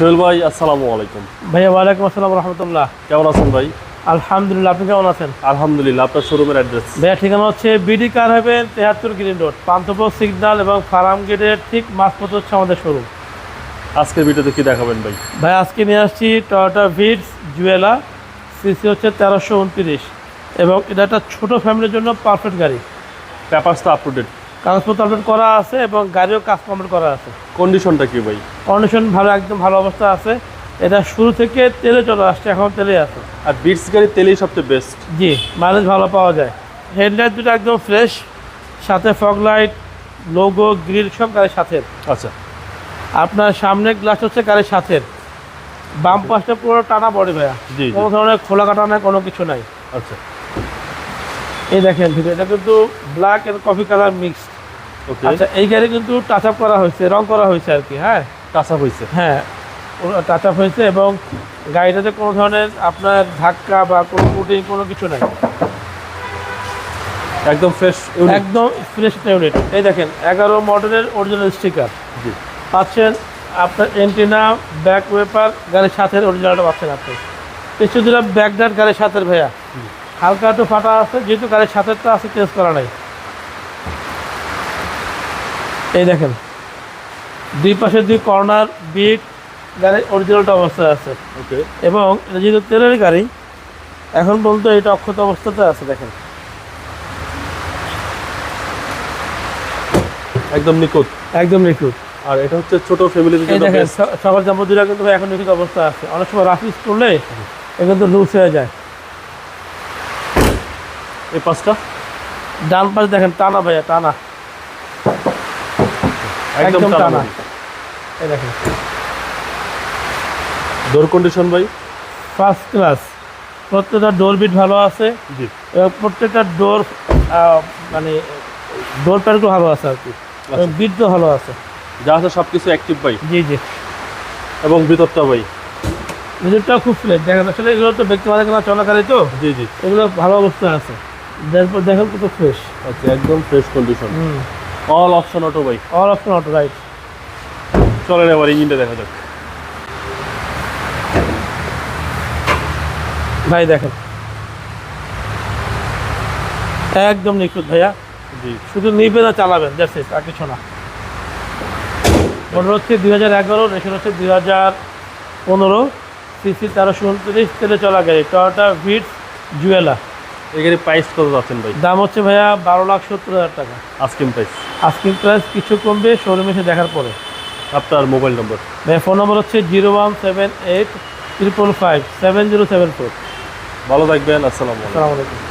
সোহেল ভাই আসসালামু আলাইকুম। ভাইয়া ওয়ালাইকুম আসসালাম রহমতুল্লাহ। কেমন আছেন ভাই? আলহামদুলিল্লাহ আপনি কেমন আছেন? আলহামদুলিল্লাহ আপনার শোরুমের অ্যাড্রেস ভাইয়া ঠিকানা হচ্ছে বিডি কার হেভেন তেহাত্তর গ্রিন রোড পান্থপুর সিগন্যাল এবং ফার্ম গেটের ঠিক মাঝপথ হচ্ছে আমাদের শোরুম আজকের ভিডিওতে কি দেখাবেন ভাই? ভাই আজকে নিয়ে আসছি টয়োটা ভিটস জুয়েলা সিসি হচ্ছে তেরোশো উনত্রিশ এবং এটা একটা ছোটো ফ্যামিলির জন্য পারফেক্ট গাড়ি। পেপারস তো আপ টু ডেট কাগজপত্র আপডেট করা আছে এবং গাড়িও কাজ কমপ্লিট করা আছে। কন্ডিশনটা কি ভাই? কন্ডিশন ভালো একদম ভালো অবস্থা আছে। এটা শুরু থেকে তেলে চলে আসছে এখন তেলে আছে। আর বিটস গাড়ি তেলেই সবচেয়ে বেস্ট জি মাইলেজ ভালো পাওয়া যায়। হেডলাইট দুটো একদম ফ্রেশ সাথে ফগ লাইট লোগো গ্রিল সব গাড়ির সাথে। আচ্ছা। আপনার সামনের গ্লাস হচ্ছে গাড়ির সাথে। বাম পাশটা পুরো টানা বডি ভাইয়া। জি কোনো ধরনের খোলা কাটা নাই কোনো কিছু নাই। আচ্ছা। এই দেখেন ভিতরে এটা কিন্তু black and coffee colour mix আচ্ছা এই গাড়ি কিন্তু টাচ আপ করা হয়েছে রং করা হয়েছে আর কি হ্যাঁ? কাঁচা হয়েছে। হ্যাঁ টাচ আপ হয়েছে এবং গাড়িটাতে কোনো ধরনের আপনার ধাক্কা বা কোনো কুটিং কোনো কিছু নাই। একদম ফ্রেশ একদম ফ্রেশ ইউনিট এই দেখেন এগারো মডেলের অরিজিনাল স্টিকার জি। পাচ্ছেন আপনার এন্টিনা ব্যাক ওয়েপার গাড়ির সাথে অরিজিনালটা পাচ্ছেন আপনি। কিছু দিলাম ব্যাকডার গাড়ির সাথে ভাইয়া। হালকা একটু ফাটা আছে যেহেতু গাড়ির সাথে তো আছে চেঞ্জ করা নাই। এই দেখেন দুই পাশে দুই কর্নার বিট গাড়ির অরিজিনালটা অবস্থায় আছে। এবং এটা যেহেতু তেলের গাড়ি এখন বলতে এটা অক্ষত অবস্থাতে আছে দেখেন। একদম নিখুঁত। একদম নিখুঁত। আর এটা হচ্ছে ছোট ফ্যামিলির জন্য দেখেন সকাল জাম্বুদিরা কিন্তু এখন নিখুঁত অবস্থা আছে। অনেক সময় রাফ ইউজ করলে এ কিন্তু লুজ হয়ে যায়। এই পাঁচটা ডান পাশে দেখেন টানা ভাইয়া টানা। একদম টানা। এই দেখেন। ডোর কন্ডিশন ভাই? ফার্স্ট ক্লাস প্রত্যেকটা ডোর বিট ভালো আছে। জি। প্রত্যেকটা ডোর মানে ডোর প্যাডগুলো ভালো আছে আর কি। এবং বিটও ভালো আছে। যা আছে সব কিছু অ্যাক্টিভ ভাই। জি জি। এবং ভিতরটা ভাই? ভিতরটাও খুব ফ্রেশ দেখেন আসলে এগুলো তো ব্যক্তি মালিকানা চলাকালী তো। জি জি। এগুলো ভালো অবস্থায় আছে। তারপর দেখেন কত ফ্রেশ আচ্ছা একদম ফ্রেশ কন্ডিশন হুম। অল অপশন অটো ভাই অল অপশন অটো রাইট চলেন এবার ইঞ্জিনটা দেখা যাক। ভাই দেখেন। একদম নিখুঁত ভাইয়া। জি। শুধু নিবেন আর চালাবেন দ্যাটস ইট আর কিছু না। মডেল হচ্ছে দুই হাজার এগারো রেশন হচ্ছে দুই হাজার পনেরো সিসি তেরোশো উনত্রিশ তেলে চলা গাড়ি টয়োটা ভিটস জুয়েলা এখানে প্রাইস কত যাচ্ছেন ভাই? দাম হচ্ছে ভাইয়া বারো লাখ সত্তর হাজার টাকা। আস্কিং প্রাইস আস্কিং প্রাইস কিছু কমবে শোরুমে এসে দেখার পরে। আপনার মোবাইল নম্বর ভাইয়া ফোন নম্বর হচ্ছে zero one seven eight triple five seven zero seven four ভালো থাকবেন আসসালামু আলাইকুম। আসসালামু আলাইকুম।